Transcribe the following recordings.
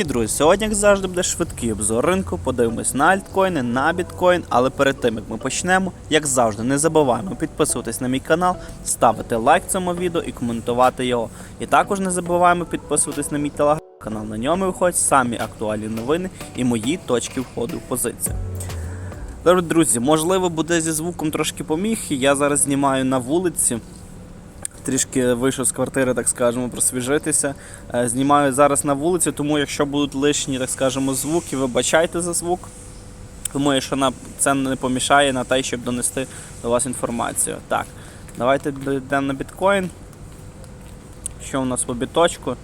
І, Друзі, сьогодні, як завжди, буде швидкий обзор ринку. Подивимось на альткоїни, на біткоін. Але перед тим як ми почнемо, як завжди, не забуваємо підписуватись на мій канал, ставити лайк цьому відео і коментувати його. І також не забуваємо підписуватись на мій телеграм-канал. На ньому виходять самі актуальні новини і мої точки входу в позицію. Друзі, можливо, буде зі звуком трошки поміг. Я зараз знімаю на вулиці. Трішки вийшов з квартири, так скажемо, просвіжитися. Е, Знімаю зараз на вулиці, тому якщо будуть лишні, так скажемо, звуки, вибачайте за звук. Якщо на це не помішає на те, щоб донести до вас інформацію. Так, давайте йдемо на біткоін. Що у нас по біточку?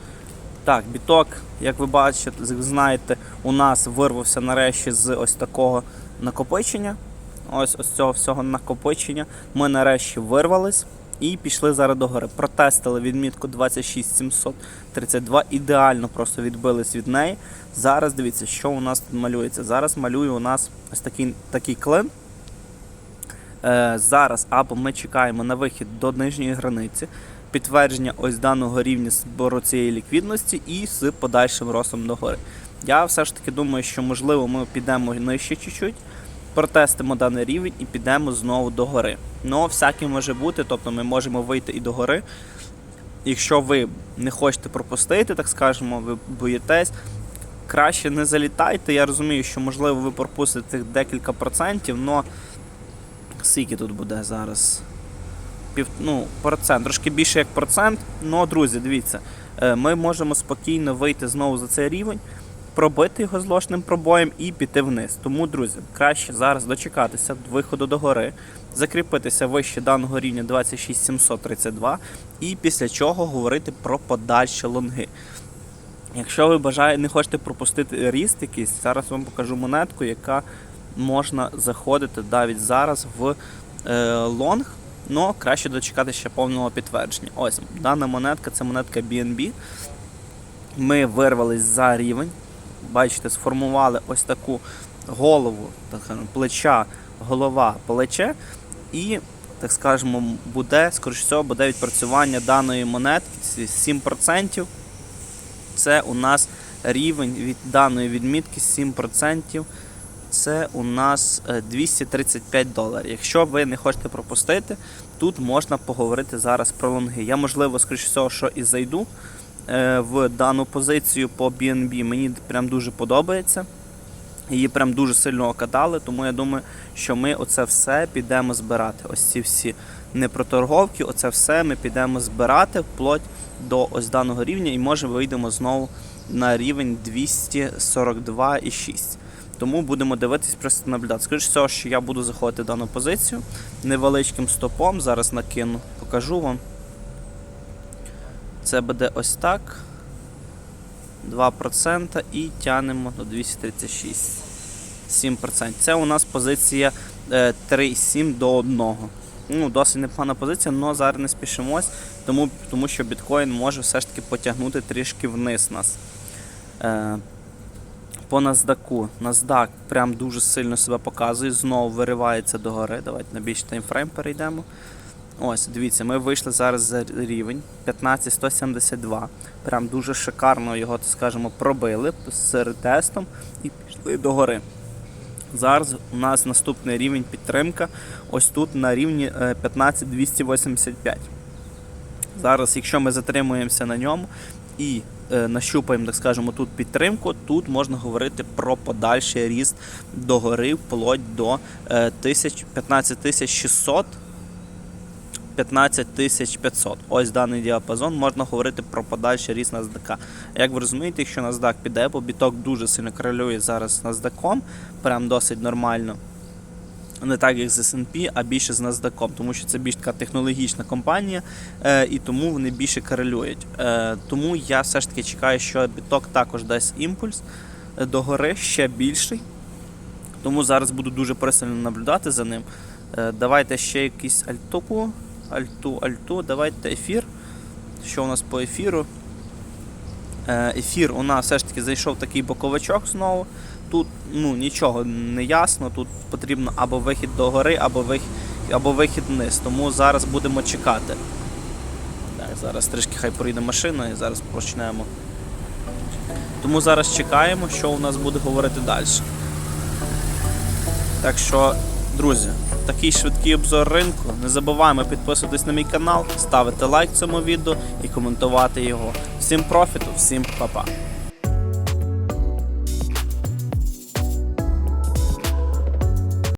Так, біток, як ви бачите, знаєте, у нас вирвався нарешті з ось такого накопичення. Ось ось цього всього накопичення. Ми нарешті вирвались і пішли зараз до гори. Протестили відмітку 26732, ідеально просто відбились від неї. Зараз дивіться, що у нас тут малюється. Зараз малює у нас ось такий, такий клин. Е, зараз або ми чекаємо на вихід до нижньої границі, підтвердження ось даного рівня збору цієї ліквідності і з подальшим ростом догори. Я все ж таки думаю, що можливо ми підемо нижче чуть-чуть, протестимо даний рівень і підемо знову до гори. Ну, всяке може бути, тобто ми можемо вийти і до гори. Якщо ви не хочете пропустити, так скажемо, ви боїтесь, краще не залітайте. Я розумію, що можливо ви пропустите декілька процентів, але скільки тут буде зараз? Пів, ну, процент, трошки більше як процент. Ну, друзі, дивіться, е, ми можемо спокійно вийти знову за цей рівень, пробити його злочним пробоєм і піти вниз. Тому, друзі, краще зараз дочекатися виходу до гори, закріпитися вище даного рівня 26732 і після чого говорити про подальші лонги. Якщо ви бажаєте, не хочете пропустити ріст якийсь, зараз вам покажу монетку, яка можна заходити навіть зараз в е, лонг, але краще дочекати ще повного підтвердження. Ось дана монетка це монетка BNB. Ми вирвались за рівень. Бачите, сформували ось таку голову, так плеча, голова, плече. І, так скажемо, буде, скоріш всього, буде відпрацювання даної монетки 7%. Це у нас рівень від даної відмітки 7%. Це у нас е, 235 доларів. Якщо ви не хочете пропустити, тут можна поговорити зараз про лонги. Я, можливо, скоріш всього, що і зайду е, в дану позицію по BNB. Мені прям дуже подобається. Її прям дуже сильно окатали, тому я думаю, що ми оце все підемо збирати. Ось ці всі непроторговки, оце все ми підемо збирати вплоть до ось даного рівня, і може вийдемо знову на рівень 242,6. Тому будемо дивитись, просто наблюдати. Скоріше всього, що я буду заходити в дану позицію невеличким стопом. Зараз накину, покажу вам. Це буде ось так. 2% і тянемо до 236. 7%. Це у нас позиція е, 3,7 до 1. Ну, досить непогана позиція, але зараз не спішимось, тому, тому що біткоін може все ж таки потягнути трішки вниз нас. Е, по NASDAQ. NASDAQ прям дуже сильно себе показує, знову виривається догори. Давайте на більш таймфрейм перейдемо. Ось, дивіться, ми вийшли зараз за рівень 15172. Прям дуже шикарно його, так скажемо, пробили з ретестом і пішли догори. Зараз у нас наступний рівень підтримка. Ось тут на рівні е, 15285. Зараз, якщо ми затримуємося на ньому і е, нащупаємо, так скажемо, тут підтримку, тут можна говорити про подальший ріст догори вплоть до е, 15600 15500. Ось даний діапазон можна говорити про подальший ріст NASDAQ. Як ви розумієте, якщо NASDAQ піде, бо біток дуже сильно корелює зараз з NASDAQ, прям досить нормально. Не так, як з S&P, а більше з NASDAQ, тому що це більш така технологічна компанія, е, і тому вони більше корелюють. Е, тому я все ж таки чекаю, що біток також дасть імпульс е, до гори ще більший. Тому зараз буду дуже пристально наблюдати за ним. Давайте ще якийсь альтуку. Альту, альту, давайте ефір. Що у нас по ефіру? Е, ефір у нас все ж таки зайшов такий боковичок знову. Тут ну, нічого не ясно, тут потрібно або вихід до гори, або вихід, або вихід вниз. Тому зараз будемо чекати. Так, зараз трішки хай проїде машина і зараз почнемо. Тому зараз чекаємо, що у нас буде говорити далі. Так що, друзі, такий швидкий обзор ринку. Не забуваємо підписуватись на мій канал, ставити лайк цьому відео і коментувати його. Всім профіту, всім па-па.